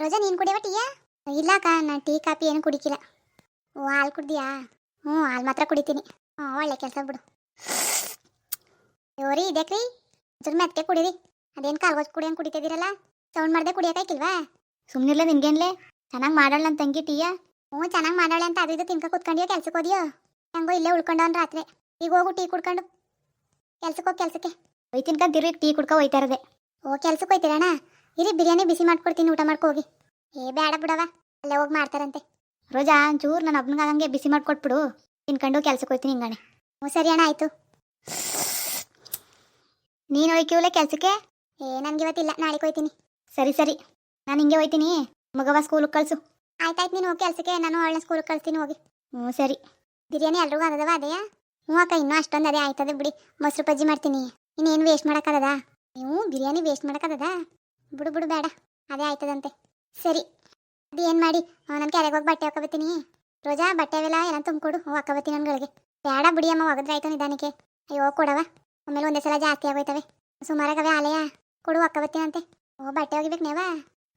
ರೋಜಾ, ನೀನು ಕುಡಿಯವ ಟೀಯಾ? ಇಲ್ಲ ಅಕ್ಕ ನಾನು ಟೀ, ಕಾಫಿ ಏನು ಕುಡಿಕಿಲ್ಲ. ಓ, ಹಾಲು ಕುಡ್ದಿಯಾ? ಹ್ಞೂ, ಹಾಲು ಮಾತ್ರ ಕುಡಿತೀನಿ. ಹ್ಞೂ, ಒಳ್ಳೆ ಕೆಲಸ ಬಿಡು. ಯೋರಿ ಇದಕ್ರಿ ಒಂಚೂರು ಮೆತ್ತಗೆ ಕುಡೀರಿ. ಅದೇನು ಕಾಲ್ಗೋಜ್ ಕುಡಿಯಂಗೆ ಕುಡಿತಿದ್ದೀರಲ್ಲ? ಸೌಂಡ್ ಮಾಡದೆ ಕುಡಿಯೋಕಾಯ್ಕಿಲ್ವಾ ಸುಮ್ಮನಿರ್ಲ ನಿನ್ಗೇನ್ಲೆ? ಚೆನ್ನಾಗಿ ಮಾಡೋಣ ನನ್ನ ತಂಗಿ ಟೀಯ? ಹ್ಞೂ, ಚೆನ್ನಾಗಿ ಮಾಡೋಳೆ ಅಂತ ಅದು ಇದು ತಿನ್ಕ ಕುತ್ಕೊಂಡಿಯೋ ಕೆಲ್ಸಕ್ಕೆ ಹೋದಿಯೋ? ಹೆಂಗೋ ಇಲ್ಲೇ ಉಳ್ಕೊಂಡವನ್ ರಾತ್ರಿ. ಈಗ ಹೋಗು ಟೀ ಕುಡ್ಕೊಂಡು. ಕೆಲ್ಸಕ್ಕೆ ಹೋಗಿ ಕೆಲ್ಸಕ್ಕೆ. ಒಯ್ತಿನ್ಕ ತಿರುಗಿ ಟೀ ಕುಡ್ಕೊ ಹೋಯ್ತಾ ಇರೋದೆ. ಓ ಕೆಲ್ಸಕ್ಕೆ ಹೋಯ್ತೀರಣ್ಣ ಇರಿ, ಬಿರಿಯಾನಿ ಬಿಸಿ ಮಾಡ್ಕೊಡ್ತೀನಿ, ಊಟ ಮಾಡ್ಕೊ ಹೋಗಿ. ಏ, ಬೇಡ ಬಿಡವ ಅಲ್ಲೇ ಹೋಗಿ ಮಾಡ್ತಾರಂತೆ. ರೋಜಾ, ಒಂಚೂರು ನನ್ನ ಒಬ್ಬನಿಗೆ ಹಂಗೆ ಬಿಸಿ ಮಾಡ್ಕೊಟ್ಬಿಡು. ತಿನ್ಕೊಂಡು ಕೆಲ್ಸಕ್ಕೆ ಹೋಯ್ತೀನಿ ಹಿಂಗಾಣೆ ಹ್ಞೂ ಸರಿ ಅಣ್ಣ, ಆಯಿತು. ನೀನು ಹೋಯ್ಕೂಲೆ ಕೆಲ್ಸಕ್ಕೆ? ಏ, ನನಗೆ ಇವತ್ತಿಲ್ಲ. ನಾಳೆ ಹೋಯ್ತೀನಿ. ಸರಿ ಸರಿ. ನಾನು ಹಿಂಗೆ ಹೋಯ್ತೀನಿ ಮಗವ ಸ್ಕೂಲಿಗೆ ಕಳಿಸು. ಆಯ್ತಾಯ್ತು, ನೀನು ಹೋಗಿ ಕೆಲ್ಸಕ್ಕೆ. ನಾನು ಒಳ್ಳೆ ಸ್ಕೂಲಿಗೆ ಕಳಿಸ್ತೀನಿ, ಹೋಗಿ. ಹ್ಞೂ ಸರಿ. ಬಿರಿಯಾನಿ ಎಲ್ರಿಗೂ ಅದದವ ಅದೇಯಾ ಹ್ಞೂ ಅಕ್ಕ, ಇನ್ನೂ ಅಷ್ಟೊಂದು ಅದೇ ಆಯ್ತದೆ ಬಿಡಿ. ಮೊಸರು ಬಜ್ಜಿ ಮಾಡ್ತೀನಿ. ಇನ್ನೇನು ವೇಸ್ಟ್ ಮಾಡೋಕ್ಕದ ನೀವು ಬಿರಿಯಾನಿ ವೇಸ್ಟ್ ಮಾಡೋಕ್ಕದ ಬಿಡು ಬಿಡು, ಬೇಡ. ಅದೇ ಆಯ್ತದಂತೆ. ಸರಿ. ಅದು ಏನು ಮಾಡಿ? ನಾನು ಕೆರೆಗೆ ಹೋಗಿ ಬಟ್ಟೆ ಹಾಕೋಬತ್ತೀನಿ ರೋಜಾ, ಬಟ್ಟೆ ಅವೆಲ್ಲ ಎಲ್ಲ ತುಂಬಿಕೊಡು ಹಾಕೋಬತ್ತೀನಿ ನನ್ಗಳಿಗೆ. ಬೇಡ ಬಿಡಿ ಅಮ್ಮ ಒಗದ್ರಾಯ್ತು ನಿಧಾನಕ್ಕೆ. ಅಯ್ಯೋ, ಕೊಡವ. ಆಮೇಲೆ ಒಂದೇ ಸಲ ಜಾಸ್ತಿ ಆಗೋಯ್ತವೆ. ಸುಮಾರಾಗವೆ ಆಲಯ. ಕೊಡು ಹಾಕೋಬತ್ತೀನಂತೆ ಓ, ಬಟ್ಟೆ ಒಗಿಬೇಕು ನೇವಾ?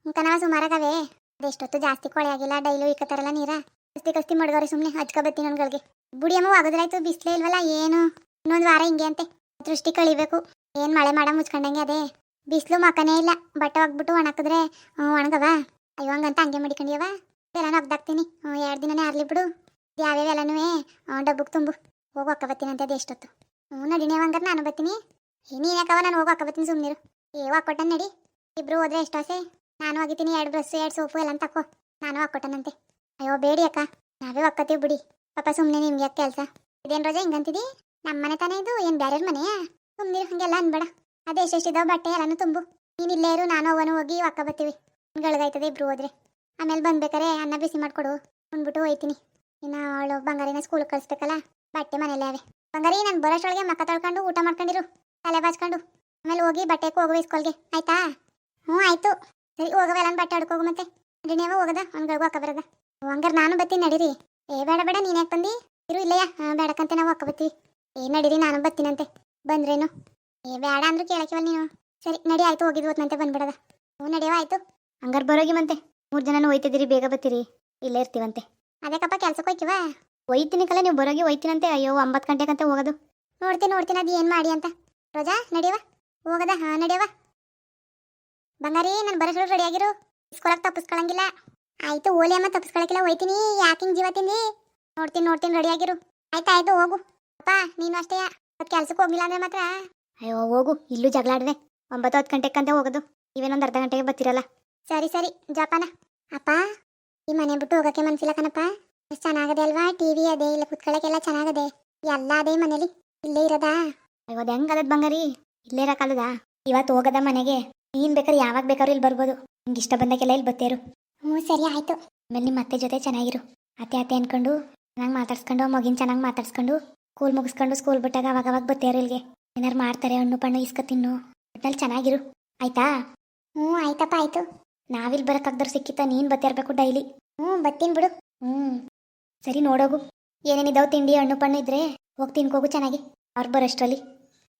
ಮುಖನವ ಸುಮಾರಾಗವೆ. ಅದೆಷ್ಟೊತ್ತು ಜಾಸ್ತಿ ಕೊಳೆ ಆಗಿಲ್ಲ, ಡೈಲಿ ಇಕ್ಕತ್ತಾರಲ್ಲ ನೀರ. ಕಸ್ತಿ ಕಸ್ತಿ ಮಡ್ಗವ್ರೆ ಸುಮ್ಮನೆ ಹಚ್ಕೋಬತ್ತೀನಿ ನನ್ಗಳಿಗೆ. ಬುಡಿ ಅಮ್ಮ, ಒಗದ್ರಾಯ್ತು, ಬಿಸ್ಲೇ ಇಲ್ವಲ್ಲ, ಏನು? ಇನ್ನೊಂದು ವಾರ ಹಿಂಗೆ ಅಂತೆ. ದೃಷ್ಟಿ ಕಳಿಬೇಕು. ಏನು ಮಳೆ ಮಾಡ ಮುಚ್ಕೊಂಡಂಗೆ ಅದೇ. ಬಿಸಿಲು ಮಕ್ಕನೇ ಇಲ್ಲ. ಬಟ್ಟೆ ಹಾಕ್ಬಿಟ್ಟು ಒಣಕಿದ್ರೆ ಒಣಗವ ಅಯ್ಯೋ, ಹಂಗಂತ ಹಂಗೆ ಮಡಿಕೊಂಡಿಯವ ಎಲ್ಲ ಒಗ್ದಾಕ್ತೀನಿ. ಎರಡು ದಿನನೇ ಆರ್ಲಿ ಬಿಡು. ಯಾವ್ಯಾವೆಲ್ಲನೂ ಡಬ್ಬಕ್ಕೆ ತುಂಬು ಹೋಗಿ ಹಾಕಬತ್ತೀನಿ ಬತ್ತೀನಿ ಅಂತ ಅದು ಎಷ್ಟೊತ್ತು. ಹ್ಞೂ ನಡಿನೇ ಹಂಗಾರೆ ನಾನು ಬತ್ತೀನಿ. ನೀನು ಯಾಕವ ನಾನು ಹೋಗಿ ಹಾಕಬತ್ತೀನಿ ಸುಮ್ಮನಿರು ಏ ಹಾಕೊಟ್ಟನ್ ನಡಿ. ಇಬ್ರು ಹೋದ್ರೆ ಎಷ್ಟು ಆಸೆ? ನಾನು ಒಗಿತೀನಿ, ಎರಡು ಬ್ರಸ್ಸು ಎರಡು ಸೋಪು ಎಲ್ಲ ತಕೋ. ನಾನು ಹಾಕೊಟ್ಟನಂತೆ ಅಯ್ಯೋ, ಬೇಡಿ ಅಕ್ಕ. ನಾವೇ ಒಕ್ಕತ್ತೀವಿ ಬಿಡಿ. ಪಾಪ ಸುಮ್ಮನೆ ನಿಮ್ಗೆ ಯಾಕೆ ಕೆಲಸ? ಇದೇನು ರೋಜಾ ಹಿಂಗಂತಿದಿ? ನಮ್ಮ ಮನೆ ತಾನೇ ಇದು? ಏನು ಬ್ಯಾರ್ಯಾರ ಮನೆಯಾ? ಸುಮ್ಮನಿರು ಹಂಗೆಲ್ಲ ಅನ್ಬೇಡ. ಅದೇ ಎಷ್ಟೆಷ್ಟಿದಾವ ಬಟ್ಟೆ ಎಲ್ಲಾನು ತುಂಬು. ನೀನು ಇಲ್ಲೇ ಇರು, ನಾನು ಅವನು ಹೋಗಿ ಒಕ್ಕ ಬತ್ತೀವಿ ಗಳಗಾಯ್ತದೆ ಇಬ್ರು ಹೋದ್ರೆ. ಆಮೇಲೆ ಬಂದ್ಬೇಕಾರೆ ಅನ್ನ ಬಿಸಿ ಮಾಡಿಕೊಡು. ಉಂಡ್ಬಿಟ್ಟು ಹೋಯ್ತೀನಿ. ಇನ್ನು ಅವಳು ಬಂಗಾರಿನ ಸ್ಕೂಲ್ಗೆ ಕಳಿಸ್ಬೇಕಲ್ಲ, ಬಟ್ಟೆ ಮನೇಲೆ ಅವೆ. ಬಂಗಾರಿ, ನಾನು ಬರೋಷ್ಟೊಳಗೆ ಮಕ್ಕ ತೊಳ್ಕೊಂಡು ಊಟ ಮಾಡ್ಕೊಂಡಿರು. ತಲೆ ಬಾಚ್ಕೊಂಡು. ಆಮೇಲೆ ಹೋಗಿ ಬಟ್ಟೆಗೆ ಹೋಗುವ ಸ್ಕೂಲ್ಗೆ ಆಯ್ತಾ? ಹ್ಞೂ, ಆಯ್ತು. ಸರಿ ಹೋಗವೆ ಎಲ್ಲ ಬಟ್ಟೆ ಆಡ್ಕೋಗು ಮತ್ತೆ. ನೀವು ಹೋಗದ, ಅವ್ನ್ಗಳ್ಗೂ ಅಕ್ಕ ಬರದ. ಹಂಗಾರೆ ನಾನು ಬತ್ತೀನಿ, ನಡೀರಿ. ಏ, ಬೇಡ ಬೇಡ, ನೀನು ಯಾಕೆ ಬಂದು? ಇರು ಇಲ್ಲಯ್ಯ. ಬೇಡಕ್ಕಂತೆ ನಾವು ಅಕ್ಕ ಬತ್ತೀವಿ ಏ, ನಡೀರಿ, ನಾನು ಬತ್ತೀನಂತೆ. ಬಂದ್ರೇನು? ಏ ಬೇಡ ಅಂದ್ರೂ ಕೇಳಕ್ಕಿವಲ್ ನೀನು. ಸರಿ ನಡಿ ಆಯ್ತು ಹೋಗಿದ್ದು ಹೊತ್ನಂತೆ ಬಂದ್ಬಿಡದ. ಹ್ಞೂ ನಡೆಯವ ಆಯ್ತು. ಹಂಗಾರೆ ಬರೋಗಿ ಮಂತೆ. ಮೂರು ಜನನು ಒಯ್ತಿದ್ದೀರಿ ಬೇಗ ಬತ್ತೀರಿ ಇಲ್ಲೇ ಇರ್ತೀವಂತೆ. ಅದಕ್ಕಪ್ಪ ಕೆಲ್ಸಕ್ಕೆ ಹೋಯ್ಕಿವ? ಒಯ್ತೀನಿ ಕಲ್ಲ ನೀವು ಬರೋಗಿ ಒಯ್ತೀನಂತೆ ಅಯ್ಯೋ ಒಂಬತ್ತು ಗಂಟೆಗಂತೆ ಹೋಗೋದು. ನೋಡ್ತೀನಿ ನೋಡ್ತೀನಿ ಅದು ಏನು ಮಾಡಿ ಅಂತ. ರೋಜಾ ನಡಿಯವ ಹೋಗದ? ಹಾಂ ನಡಿಯವ ಬಂಗಾರಿ ನಾನು ಬರೋಷ್ಟು ರೆಡಿ ಆಗಿರು. ಇಸ್ಕೊಳಕ್ ತಪ್ಪಿಸ್ಕೊಳಂಗಿಲ್ಲ. ಆಯ್ತು ಓಲಿ ಅಮ್ಮ ತಪ್ಪಿಸ್ಕೊಳಕ್ಕಿಲ್ಲ ಹೋಯ್ತೀನಿ. ಯಾಕೆ ಹಿಂಗೆ ಜೀವ ತಿಂದಿ? ನೋಡ್ತೀನಿ ನೋಡ್ತೀನಿ ರೆಡಿ ಆಗಿರು. ಆಯ್ತು ಆಯ್ತು ಹೋಗು. ಅಪ್ಪ ನೀನು ಅಷ್ಟೇ. ಅದು ಕೆಲ್ಸಕ್ಕೆ ಹೋಗಿಲ್ಲ ಅಂದ್ರೆ ಮಾತ್ರ ಅಯ್ಯೋ, ಹೋಗು, ಇಲ್ಲೂ ಜಗಳ ಆಡ್ವೆ ಒಂಬತ್ತು ಹತ್ತು ಗಂಟೆಗಂತ ಹೋಗೋದು. ಇವೇನೊಂದು ಅರ್ಧ ಗಂಟೆಗೆ ಬರ್ತಿರಲ್ಲ. ಸರಿ ಸರಿ, ಜಾಪಾನ. ಅಪ್ಪ, ಈ ಮನೆ ಬಿಟ್ಟು ಹೋಗಕ್ಕೆ ಮನ್ಸಿಲ್ಲ ಕಣಪ್ಪ. ಎಷ್ಟು ಚೆನ್ನಾಗದೆ ಅಲ್ವಾ, ಟಿವಿ ಅದೇ, ಇಲ್ಲ ಕುತ್ಕೊಳ್ಳೋಕೆಲ್ಲ ಚೆನ್ನಾಗದೆ. ಎಲ್ಲ ಅದೇ ಮನೇಲಿ, ಇಲ್ಲೇ ಇರೋದಾ? ಅಯ್ಯೋ, ಅದು ಹೆಂಗದದ್ ಬಂಗಾರಿ? ಇಲ್ಲೇ ಇರಕ್ಕಲ್ಲದ ಇವತ್ತು ಹೋಗದ ಮನೆಗೆ. ನೀನ್ ಬೇಕಾದ್ರೆ ಯಾವಾಗ ಬೇಕಾದ್ರೂ ಇಲ್ಲಿ ಬರ್ಬೋದು. ನಿಂಗೆ ಇಷ್ಟ ಬಂದಾಗೆಲ್ಲ ಇಲ್ಲಿ ಬತ್ತೇರು. ಹ್ಞೂ, ಸರಿ, ಆಯ್ತು. ಆಮೇಲೆ ನಿಮ್ಮ ಅತ್ತೆ ಜೊತೆ ಚೆನ್ನಾಗಿರು. ಅತ್ತೆ ಅತ್ತೆ ಅನ್ಕೊಂಡು, ಚೆನ್ನಾಗಿ ಮಾತಾಡ್ಸ್ಕೊಂಡು, ಮಗಿನ ಚೆನ್ನಾಗಿ ಮಾತಾಡ್ಸ್ಕೊಂಡು, ಸ್ಕೂಲ್ ಮುಗಿಸ್ಕೊಂಡು, ಸ್ಕೂಲ್ ಬಿಟ್ಟಾಗ ಅವಾಗ ಅವಾಗ ಬತ್ತೇರು ಇಲ್ಲಿಗೆ ಏನಾರು ಮಾಡ್ತಾರೆ ಹಣ್ಣು ಪಣ್ಣು ಇಸ್ಕ ತಿನ್ನು. ಒಟ್ನಲ್ಲಿ ಚೆನ್ನಾಗಿರು. ಆಯ್ತಾ? ಹ್ಞೂ ಆಯ್ತಪ್ಪ ಆಯ್ತು. ನಾವಿಲ್ಲಿ ಬರೋಕ್ಕಾಗ್ದವ್ರು ಸಿಕ್ಕಿತ್ತ ನೀನು ಬತ್ತಿರ್ಬೇಕು ಡೈಲಿ. ಹ್ಞೂ ಬತ್ತೀನಿ ಬಿಡು. ಹ್ಞೂ. ಸರಿ ನೋಡೋಗು. ಏನೇನಿದಾವೆ ತಿಂಡಿ ಹಣ್ಣು ಪಣ್ಣು ಇದ್ರೆ? ಹೋಗಿ ತಿನ್ಕೋಗು ಚೆನ್ನಾಗಿ. ಅವ್ರು ಬರೋಷ್ಟರಲ್ಲಿ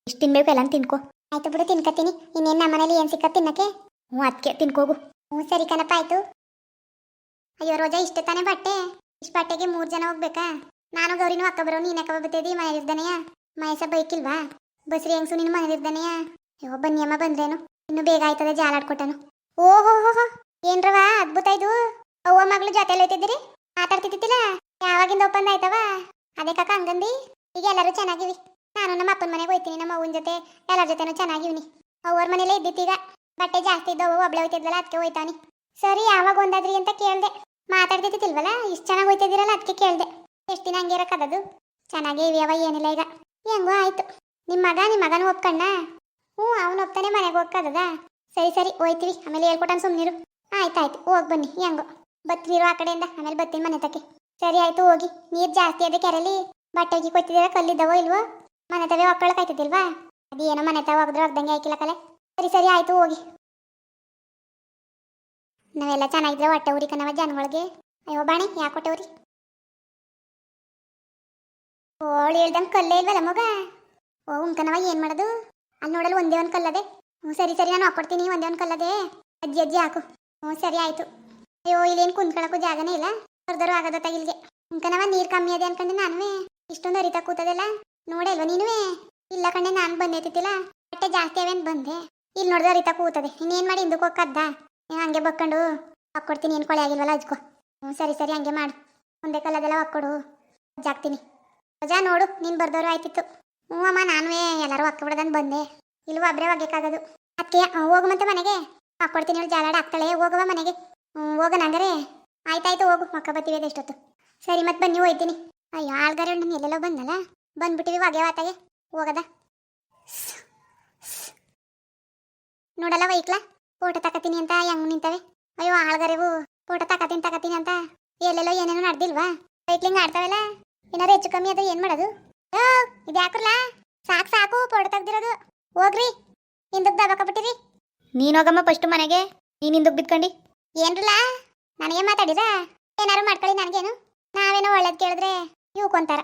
ಇಷ್ಟು ತಿನ್ಬೇಕು ಎಲ್ಲ ತಿನ್ಕೋ. ಆಯ್ತು ಬಿಡು ತಿನ್ಕತ್ತೀನಿ. ಇನ್ನೇನು ನಮ್ಮ ಮನೇಲಿ ಏನು ಸಿಕ್ಕ ತಿನ್ನಕ್ಕೆ? ಹ್ಞೂ ಅದಕ್ಕೆ ತಿನ್ಕೋಗು. ಹ್ಞೂ ಸರಿ ಕಣಪ್ಪ ಆಯ್ತು. ಅಯ್ಯೋ ರೋಜಾ ಇಷ್ಟೇ ತಾನೇ ಬಟ್ಟೆ? ಇಷ್ಟು ಬಟ್ಟೆಗೆ ಮೂರು ಜನ ಹೋಗ್ಬೇಕಾ? ನಾನು ಗೌರಿನೂ ಅಕ್ಕ ಬರೋ ನೀನು ಅಕ್ಕ ಬತ್ತಿದ್ದಿ ಮನೇಲಿರ್ದಾನೆಯಾ ಮಹೇಶ ಬೈಕಿಲ್ವಾ? ಬಸ್ರಿ ಹೆಂಗ್ಸು ನಿನ್ನ ಮನೇಲಿರ್ದಾನೆಯಾ ಅಯ್ಯೋ ಬನ್ನಿ ಅಮ್ಮ, ಬಂದ್ರೇನು? ಇನ್ನು ಬೇಗ ಆಯ್ತದೆ ಜಾಲಾಡ್ಕೊಟ್ಟನು ಓಹೋ ಹೋ ಏನ್ರವ ಅದ್ಭುತ ಇದು. ಅವ್ವ ಮಗಳು ಜೊತೆಲಿ ಹೋಯ್ತಿದ್ದೀರಿ? ಮಾತಾಡ್ತಿದ್ದಿಲ್ಲ ಯಾವಾಗಿಂದ ಒಪ್ಪಂದ ಆಯ್ತವ? ಅದೇ ಕಾಕ, ಹಂಗಂದಿ? ಈಗ ಎಲ್ಲರೂ ಚೆನ್ನಾಗಿವಿ. ನಾನು ನಮ್ಮ ಅಪ್ಪನ ಮನೆಗೆ ಹೋಯ್ತೀನಿ, ನಮ್ಮ ಅವ್ವನ ಜೊತೆ. ಎಲ್ಲರ ಜೊತೆನೂ ಚೆನ್ನಾಗಿವ್ನಿ. ಅವ್ರ ಮನೇಲೇ ಇದ್ದಿತ್ತೀಗ ಬಟ್ಟೆ ಜಾಸ್ತಿ ಇದ್ದವು ಒಬ್ಳೆ ಹೋಯ್ತಿದ್ವಲ್ಲ ಅದಕ್ಕೆ ಹೋಯ್ತಾನಿ ಸರಿ, ಯಾವಾಗ ಒಂದಾದ್ರಿ ಅಂತ ಕೇಳ್ದೆ. ಮಾತಾಡ್ತಿದ್ದಿಲ್ವಲ್ಲ ಇಷ್ಟು ಚೆನ್ನಾಗಿ ಹೋಯ್ತಿದ್ದೀರಲ್ಲ, ಅದಕ್ಕೆ ಕೇಳ್ದೆ. ಎಷ್ಟು ದಿನ ಹಂಗೆ ಇರೋಕ್ಕದದು ಚೆನ್ನಾಗೇ ಇವ್ಯವ, ಏನಿಲ್ಲ ಈಗ. ಹೆಂಗೋ ಆಯ್ತು. ನಿಮ್ಮ ಮಗ ನಿಮ್ಮ ಮಗನ ಒಪ್ಕಣ್ಣ? ಹ್ಞೂ, ಅವನು ಒಪ್ತಾನೆ ಮನೆಗೆ ಹೋಗ್ಕದದ. ಸರಿ ಸರಿ, ಹೋಯ್ತೀವಿ. ಆಮೇಲೆ ಹೇಳ್ಕೊಟ್ಟನ್ ಸುಮ್ಮನಿರು ಆಯ್ತಾಯ್ತು, ಹೋಗಿ ಬನ್ನಿ, ಹೆಂಗೋ. ಬತ್ತೀರೋ ಆ ಕಡೆಯಿಂದ, ಆಮೇಲೆ ಬತ್ತೀನಿ ಮನೆ ತಕ್ಕೆ. ಸರಿ, ಆಯ್ತು, ಹೋಗಿ. ನೀರು ಜಾಸ್ತಿ ಅದೇ ಕೆರಲಿ ಬಟ್ಟೆ ಒಗಿ ಕೊಯ್ತಿದ್ದೀರ ಕಲ್ಲಿದ್ದವೋ ಇಲ್ವೋ? ಮನೆ ತವೆ ಒಕ್ಕಳಕಾಯ್ತಿದ್ದಿಲ್ವಾ ಅದೇನೋ ಮನೆ ತಾವ ಒಗ್ದ್ರೆ ಒಗ್ದಂಗೆ ಆಯ್ಕಿಲ್ಲ ಕಲೆ. ಸರಿ ಸರಿ, ಆಯ್ತು, ಹೋಗಿ. ನಾವೆಲ್ಲ ಚೆನ್ನಾಗಿದ್ರೆ ಹೊಟ್ಟೆ ಉರಿ ಕಣವ ಜನಗಳಿಗೆ. ಅಯ್ಯೋ, ಬಾಣೆ, ಯಾಕೆ ಹೊಟ್ಟೆ ಉರಿ? ಓಳು ಹೇಳ್ದಂಗೆ ಕಲ್ಲೇ ಇಲ್ವಲ್ಲ ಮಗ? ಓ ಉಂಕನವ ಏನು ಮಾಡೋದು? ಅಲ್ಲಿ ನೋಡಲು ಒಂದೇ ಒಂದು ಕಲ್ಲದೆ. ಹ್ಞೂ ಸರಿ ಸರಿ, ನಾನು ಹಾಕೊಡ್ತೀನಿ, ಒಂದೇ ಒಂದು ಕಲ್ಲದೆ. ಅಜ್ಜಿ ಅಜ್ಜಿ, ಹಾಕು. ಹ್ಞೂ ಸರಿ, ಆಯ್ತು. ಅಯ್ಯೋ, ಇಲ್ಲೇನು ಕುಂತ್ಕೊಳ್ಳೋಕ್ಕೂ ಜಾಗನೇ ಇಲ್ಲ. ಕರ್ದರು ಆಗೋದತ್ತಾಗ ಇಲ್ಲಿಗೆ ಉಂಕನವ ನೀರು ಕಮ್ಮಿ ಅದೇ ಅನ್ಕೊಂಡೆ ನಾನುವೇ. ಇಷ್ಟೊಂದು ಅರಿತಾ ಕೂತದಲ್ಲ? ನೋಡಲ್ವ ನೀನುವೇ? ಇಲ್ಲ ಕಣ್ಣೆ ನಾನು ಬಂದೈತಿಲ್ಲ ಬಟ್ಟೆ ಜಾಸ್ತಿ ಅವೇನು ಬಂದೆ. ಇಲ್ಲಿ ನೋಡಿದ್ರೆ ಅರಿತಾ ಕೂತದೆ. ಇನ್ನೇನು ಮಾಡಿ ಹಿಂದಕ್ಕೆ ನೀನು ಹಂಗೆ ಬಕ್ಕೊಂಡು. ಹಾಕ್ಕೊಡ್ತೀನಿ ಏನು ಕೊಳೆ ಆಗಿಲ್ವಲ್ಲ, ಅಜ್ಕೊ. ಹ್ಞೂ ಸರಿ ಸರಿ, ಹಂಗೆ ಮಾಡು. ಒಂದೇ ಕಲ್ಲದೆಲ್ಲ ಹಾಕ್ಕೊಡು. ಜಾಕ್ತೀನಿ ರಜಾ ನೋಡು, ನೀನು ಬರ್ದವ್ರು ಆಯ್ತಿತ್ತು. ಹ್ಞೂ ಅಮ್ಮ, ನಾನುವೇ. ಎಲ್ಲರೂ ಹಾಕ್ಬಿಡ್ದಂತ ಬಂದೆ. ಇಲ್ವ ಒಬ್ಬರೇ ಒಗ್ಯಕ್ಕಾಗೋದು? ಅದಕ್ಕೆ ಹೋಗು ಮತ್ತೆ ಮನೆಗೆ? ಹಾಕ್ಕೊಡ್ತೀನಿ ಹೇಳಿ, ಜಾಲಾಡ ಹಾಕ್ತಾಳೆ ಹೋಗುವ ಮನೆಗೆ? ಹ್ಞೂ ಹೋಗೋಣ ಹಂಗಾರೆ ಆಯ್ತಾಯ್ತು, ಹೋಗು. ಮಕ್ಕ ಬತ್ತೀವಿ ಅದೆಷ್ಟೊತ್ತು ಸರಿ ಮತ್ತೆ ಬನ್ನಿ, ಹೋಯ್ತೀನಿ. ಅಯ್ಯೋ, ಆಳ್ಗಾರೆ ನಾನು ಎಲ್ಲೆಲ್ಲೋ ಬಂದಲ್ಲ? ಬಂದ್ಬಿಟ್ಟಿವಿ ಹೊಗೆ ವಾತಾಗೆ ಹೋಗದ. ನೋಡಲ್ಲ ವೈಕ್ಲ? ಫೋಟೋ ತಕತೀನಿ ಅಂತ ಹೆಂಗ್ ನಿಂತವೆ? ಅಯ್ಯೋ, ಆಳ್ಗಾರಿವು, ಫೋಟೋ ತಕತೀನಿ ತಕತೀನಿ ಅಂತ ಎಲ್ಲೆಲ್ಲೋ ಏನೇನೋ ನಡೆದಿಲ್ವಾ? ವೈಕ್ಲಿಂಗ್ ಆಡ್ತಾವಲ್ಲ? ಏನಾರು ಹೆಚ್ಚು ಕಮ್ಮಿ ಅದ ಏನು ಮಾಡೋದು? ಇದು ಯಾಕ್ರಲ್ಲ ಸಾಕು ಸಾಕು ಫೋಟೋ ತೆಗ್ದಿರೋದು. ಹೋಗ್ರಿ. ಹಿಂದಕ್ಕೆ ದಬಾಕಬಿಟ್ಟಿರಿ ನೀನ್ ಹೋಗಮ್ಮ ಫಸ್ಟ್ ಮನೆಗೆ. ನೀನ್ ಹಿಂದಕ್ಕೆ ಬಿದ್ಕೊಂಡಿ. ಏನ್ರಲ್ಲ? ನನಗೆ ಮಾತಾಡಿರ ಏನಾರು ಮಾಡ್ಕೊಳ್ಳಿ ನನಗೇನು. ನಾವೇನೋ ಒಳ್ಳೇದು ಕೇಳಿದ್ರೆ ಇವು ಕೊಂತಾರ.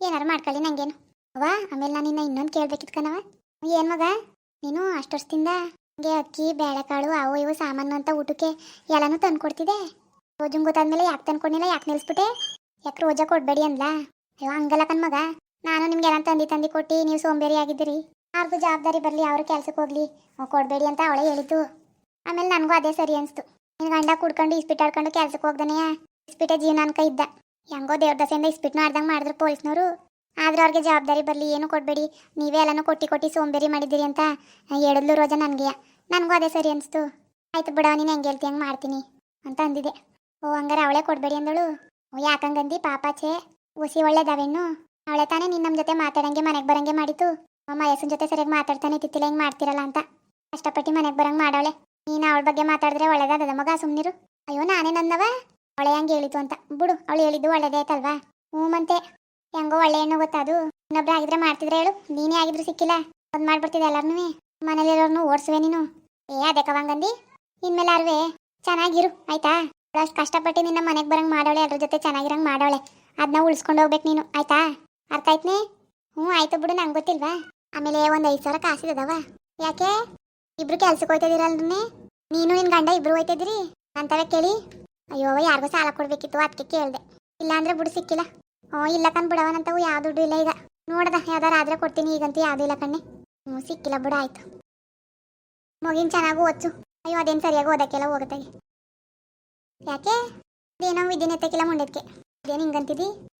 ಏನಾರು ಮಾಡ್ಕೊಳ್ಳಿ ನಂಗೇನು. ಅವ್ವ ಆಮೇಲೆ ನಾನು ನಿನ್ನ ಇನ್ನೊಂದು ಕೇಳ್ಬೇಕಿತ್ತು ಕಣವ ಏನು ಮಗ? ನೀನು ಅಷ್ಟು ವರ್ಷದಿಂದ ಹಂಗೆ ಅಕ್ಕಿ ಬೇಳೆಕಾಳು ಅವು ಇವು ಸಾಮಾನು ಅಂತ ಊಟಕ್ಕೆ ಎಲ್ಲನೂ ತಂದ್ಕೊಡ್ತಿದ್ದೆ. ರೋಜನ್ ಗೊತ್ತಾದ್ಮೇಲೆ ಯಾಕೆ ತಂದ್ಕೊಂಡಿಲ್ಲ ಯಾಕೆ ನಿಲ್ಸ್ಬಿಟ್ಟೆ? ಯಾಕೆ ರೋಜಾ ಕೊಡ್ಬೇಡಿ ಅಂದ್ಲಾ? ಅಯ್ಯೋ ಹಂಗಲ್ಲ ಕಣ್ ಮಗ. ನಾನು ನಿಮ್ಗೆ ಎಲ್ಲ ತಂದಿ ತಂದಿ ಕೊಟ್ಟು ನೀವು ಸೋಂಬೇರಿ ಆಗಿದ್ದೀರಿ. ಅವ್ರದ್ದು ಜವಾಬ್ದಾರಿ ಬರಲಿ, ಅವ್ರ ಕೆಲ್ಸಕ್ಕೆ ಹೋಗ್ಲಿ. ಕೊಡ್ಬೇಡಿ ಅಂತ ಅವಳೇ ಹೇಳಿದ್ದು. ಆಮೇಲೆ ನನಗೂ ಅದೇ ಸರಿ ಅನಿಸ್ತು. ನಿನ್ನ ಗಂಡ ಕುಡ್ಕೊಂಡು ಇಸ್ಪಿಟ್ ಆಡ್ಕೊಂಡು ಕೆಲ್ಸಕ್ಕೆ ಹೋಗ್ದಾನೆಯ? ಇಸ್ಪಿಟೇ ಜೀವನ ಅನ್ಕ ಇದ್ದ. ಹೆಂಗೋ ದೇವ್ರ ದಸೆಯಿಂದ ಇಸ್ಪಿಟ್ ಆಡ್ದಂಗೆ ಮಾಡಿದ್ರು ಪೊಲೀಸ್ನವರು. ಆದ್ರೆ ಅವ್ರಿಗೆ ಜವಾಬ್ದಾರಿ ಬರಲಿ, ಏನು ಕೊಡಬೇಡಿ. ನೀವೇ ಎಲ್ಲನೂ ಕೊಟ್ಟಿ ಕೊಟ್ಟಿ ಸೋಂಬೇರಿ ಮಾಡಿದ್ದೀರಿ ಅಂತ ಹೇಳಿದ್ಲು ರೋಜಾ ನನಗೆ. ನನಗೂ ಅದೇ ಸರಿ ಅನಿಸ್ತು. ಆಯ್ತು ಬಿಡ, ನೀನು ಹೆಂಗೆ ಹೇಳ್ತಿ ಹೆಂಗೆ ಮಾಡ್ತೀನಿ ಅಂತ ಅಂದಿದೆ ಓ, ಹಂಗಾರೆ ಅವಳೇ ಕೊಡಬೇಡಿ ಅಂದಳು. ಓ, ಯಾಕಂಗಂದಿ ಪಾಪಾಚೆ ಹುಸಿ ಒಳ್ಳೇದವೆನ್ನು ಅವಳೆ ತಾನೇ ನಿನ್ನ ನಮ್ಮ ಜೊತೆ ಮಾತಾಡಂಗೆ, ಮನೆಗೆ ಬರಂಗೆ ಮಾಡಿತು ಮಯಸ್ಸನ ಜೊತೆ ಸರಿಯಾಗಿ ಮಾತಾಡ್ತಾನೆ, ತಿತ್ತಿಲ್ಲ, ಹಿಂಗೆ ಮಾಡ್ತಿರಲ್ಲ ಅಂತ. ಕಷ್ಟಪಟ್ಟು ಮನೆಗೆ ಬರಂಗೆ ಮಾಡವಳೆ. ನೀನು ಅವಳ ಬಗ್ಗೆ ಮಾತಾಡಿದ್ರೆ ಒಳ್ಳೇದಾದ ಮಗ ಸುಮ್ಮನಿರು ಅಯ್ಯೋ, ನಾನೇ ನನ್ನವ? ಅವಳೆ ಹಂಗೆ ಹೇಳಿತು ಅಂತ. ಬಿಡು, ಅವಳು ಹೇಳಿದ್ದು ಒಳ್ಳೇದೇ ಆಯ್ತಲ್ವಾ? ಹ್ಞೂ ಹೆಂಗೋ ಒಳ್ಳೆ ಹೆಣ್ಣು ಗೊತ್ತದು. ಇನ್ನೊಬ್ರು ಆಗಿದ್ರೆ ಮಾಡ್ತಿದ್ರೆ ಹೇಳು. ನೀನೇ ಆಗಿದ್ರು ಸಿಕ್ಕಿಲ್ಲ. ಒಂದ್ ಮಾಡ್ಬಿಡ್ತಿದ್ದೆ ಎಲ್ಲಾರ್ನು ಮನೇಲಿರೋರ್ನು ಓಡಿಸುವೆ ನೀನು. ಏ, ಅದೇ ಕವಂಗಂದಿ. ಇನ್ಮೇಲೆ ಅರ್ವೆ ಚೆನ್ನಾಗಿರು, ಆಯ್ತಾ? ಅಷ್ಟು ಕಷ್ಟಪಟ್ಟು ನಿನ್ನ ಮನೆಗೆ ಬರಂಗೆ ಮಾಡೋಳೆ ಅದ್ರ ಜೊತೆ ಚೆನ್ನಾಗಿರಂಗೆ ಮಾಡೋಳೆ ಅದನ್ನ ಉಳಿಸ್ಕೊಂಡು ಹೋಗ್ಬೇಕು ನೀನು, ಆಯ್ತಾ? ಅರ್ಥ ಆಯ್ತನೇ? ಹ್ಞೂ, ಆಯ್ತು ಬಿಡು, ನಂಗೆ ಗೊತ್ತಿಲ್ವಾ? ಆಮೇಲೆ ಒಂದು ಐದು ಸಾವಿರ ಕಾಸಿದವ ಯಾಕೆ? ಇಬ್ರು ಕೆಲ್ಸಕ್ಕೆ ಹೋಯ್ತಿದ್ದೀರಲ್ನೇ ನೀನು ನಿನ್ನ ಗಂಡ ಇಬ್ರು ಹೋಯ್ತಿದ್ದೀರಿ? ಅಂತವೇ ಕೇಳಿ. ಅಯ್ಯೋ, ಯಾರಿಗೂ ಸಾಲ ಕೊಡ್ಬೇಕಿತ್ತು ಅದಕ್ಕೆ ಕೇಳಿದೆ. ಇಲ್ಲಾಂದ್ರೆ ಬಿಡು, ಸಿಕ್ಕಿಲ್ಲ. ಹ್ಞೂ, ಇಲ್ಲ ಕಣ್ ಬಿಡವನಂತವು ಯಾವ ದುಡ್ಡು ಇಲ್ಲ ಈಗ. ನೋಡದ, ಯಾವ್ದಾರ ಆದ್ರೆ ಕೊಡ್ತೀನಿ ಈಗಂತೂ ಯಾವುದೂ ಇಲ್ಲ ಕಣ್ಣೆ. ಹ್ಞೂ, ಸಿಕ್ಕಿಲ್ಲ ಬಿಡು, ಆಯ್ತು. ಮಗಿನ ಚೆನ್ನಾಗಿ ಓದ್ಸು. ಅಯ್ಯೋ, ಅದೇನು ಸರಿಯಾಗಿ ಓದಕ್ಕೆಲ್ಲ ಹೋಗತ್ತಾಗೆ ಯಾಕೆ? ಅದೇನೋ ವಿದ್ಯೆನೆತ್ತಕ್ಕಿಲ್ಲ ಮುಂಡಕ್ಕೆ ಅದೇನು ಹಿಂಗಂತಿದಿ?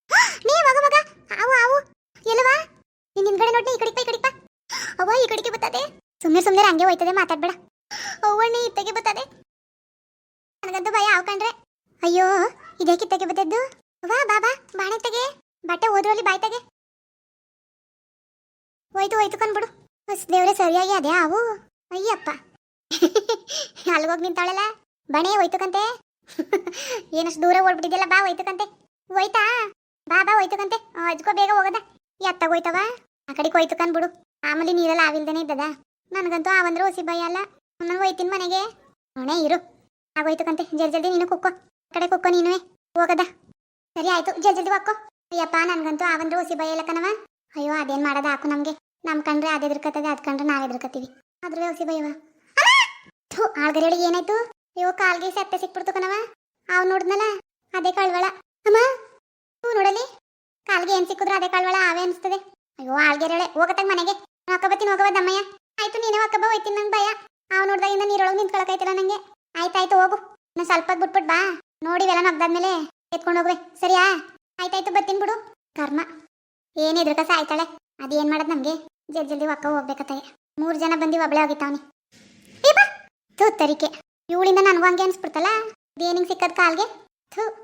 ನೀ ಮಗ ಮಗ, ಆವು ಆವು. ಎಲ್ಲವಾ ನೀನ್ ಕಡೆ ನೋಡಿ ಈ ಕಡಿಪ ಈ ಕಡಿಪ ಅವ್ವ, ಈ ಕಡೆಗೆ ಬರ್ತದೆ. ಸುಮ್ಮನೆ ಸುಮ್ಮನೆ ಹಂಗೆ ಹೋಯ್ತದೆ, ಮಾತಾಡ್ಬೇಡ. ಅವ್ವ, ನೀ ಇತ್ತಗೆ ಬರ್ತದೆ. ನನಗಂತೂ ಭಯ ಆವ್ಕಂಡ್ರೆ ಅಯ್ಯೋ ಇದೇ ಕಿತ್ತಗೆ ಬತ್ತದ್ದು ವಾ ಬಾಬಾ ಬಾಣೆ ತಗೆ. ಬಟ್ಟೆ ಓದ್ರಲ್ಲಿ ಬಾಯ್ ತಗೆ. ಹೋಯ್ತು ಹೋಯ್ತು ಕಂದ್ಬಿಡು ಹೊಸ ದೇವ್ರೆ, ಸರಿಯಾಗಿ ಅದೇ ಅವು ಅಯ್ಯಪ್ಪ. ಅಲ್ಗೋಗಿ ನಿಂತಾಳಲ್ಲ? ಬಣೆ ಹೋಯ್ತುಕಂತೆ ಏನಷ್ಟು ದೂರ ಓಡ್ಬಿಟ್ಟಿದ್ಯಲ್ಲ, ಬಾ, ಹೋಯ್ತು ಕಂತೆ. ಹೋಯ್ತಾ? ಬಾ ಬಾ, ಹೋಯ್ತುಕಂತೆ. ಅಜ್ಕೋ, ಬೇಗ ಹೋಗದ. ಎತ್ತಾಗ ಹೋಯ್ತವ? ಆ ಕಡೆಗೆ ಹೋಯ್ತು ಬಿಡು. ಆಮೇಲೆ ನೀರೆಲ್ಲ ಆವಿಲ್ದೇನೆ ಇದ್ದದ. ನನಗಂತೂ ಆವಂದ್ರೆ ಹೊಸಿ ಭಯ ಅಲ್ಲ. ನಾನು ಹೋಯ್ತೀನಿ ಮನೆಗೆ. ಅವನೇ ಇರು. ಆಗೋಯ್ತುಕಂತೆ ಜಲ್ ಜಲ್ದಿ ನೀನು ಕುಕ್ಕೋ. ಆ ಕಡೆ ಕುಕ್ಕೋ ನೀನುವೆ. ಹೋಗದ. ಸರಿ, ಆಯ್ತು. ಜಲ್ ಜಲ್ದಿ ಹಾಕೋ ಅಯ್ಯಪ್ಪ, ನನಗಂತೂ ಆವಂದ್ರೆ ಹೊಸಿ ಭಯ ಇಲ್ಲ ಕಣವ ಅಯ್ಯೋ, ಅದೇನ್ ಮಾಡೋದು? ಹಾಕು ನಮ್ಗೆ. ನಮ್ ಕಂಡ್ರೆ ಅದು ಎದುರ್ಕತ್ತದೆ, ಅದ್ ಕಂಡ್ರೆ ನಾವ್ ಎದುರ್ಕತ್ತೀವಿ. ಅದ್ರ ಹೊಸಿ ಭಯವ. ಥೂ ಏನಾಯ್ತು? ಅಯ್ಯೋ ಕಾಲ್ಗೆ ಸತ್ತೆ ಸಿಕ್ಬಿಡ್ತು ಕಣವ ಅವ್ ನೋಡಿದ್ನಲ್ಲ? ಅದೇ ಕಳ್ವಳ ಅಮ್ಮ ಹೂ ನೋಡಲಿ ಕಾಲ್ಗೆ ಏನ್ ಸಿಕ್ಕಿದ್ರೆ ಅದೇ ಕಳ್ವಳ ಅವೇ ಅನಿಸ್ತದೆ. ಅಯ್ಯೋ, ಆಳ್ಗೆರಳೆ, ಹೋಗತ್ತಾಗ ಮನೆಗೆ. ಅಕ್ಕ ಬತ್ತೀನಿ ಹೋಗವ ಅಮ್ಮಯ್ಯ ಆಯ್ತು, ನೀನೇ ಹಾಕಬ್ಬ ಹೋಯ್ತೀನಿ ನಂಗೆ ಭಯ. ಅವ್ ನೋಡ್ದಾಗಿಂದ ನೀರೊಳಗೆ ನಿಂತ್ಕೊಳಕೈತಿಲ್ಲ ನಂಗೆ. ಆಯ್ತಾಯ್ತು ಹೋಗು. ನಾನು ಸ್ವಲ್ಪ ಬಿಟ್ಬಿಟ್ ಬಾ. ನೋಡಿ ಇವೆಲ್ಲ ನಗ್ದಾದ್ಮೇಲೆ ಎತ್ಕೊಂಡು ಹೋಗ್ವೆ. ಸರಿಯಾ? ಆಯ್ತಾಯ್ತು ಬರ್ತೀನಿ ಬಿಡು. ಕರ್ಮ. ಏನು ಎದುರು ಕಸ ಆಯ್ತಾಳೆ ಅದೇನ್ ಮಾಡದ್ ನಮಗೆ? ಜಲ್ದಿ ಜಲ್ದಿ ಒಕ್ಕ ಹೋಗ್ಬೇಕತ್ತಾಯ ಮೂರು ಜನ ಬಂದಿ ಒಬ್ಳೆ ಹೋಗಿತ್ತಾವನಿ ಥೂ, ತರಿಕೆ. ಇವಳಿಂದ ನನಗೂ ಹಂಗೆ ಅನ್ಸ್ಬಿಡ್ತಲ್ಲ? ಇದೇನಿಂಗ್ ಸಿಕ್ಕದ ಕಾಲ್ಗೆ? ಥೂ.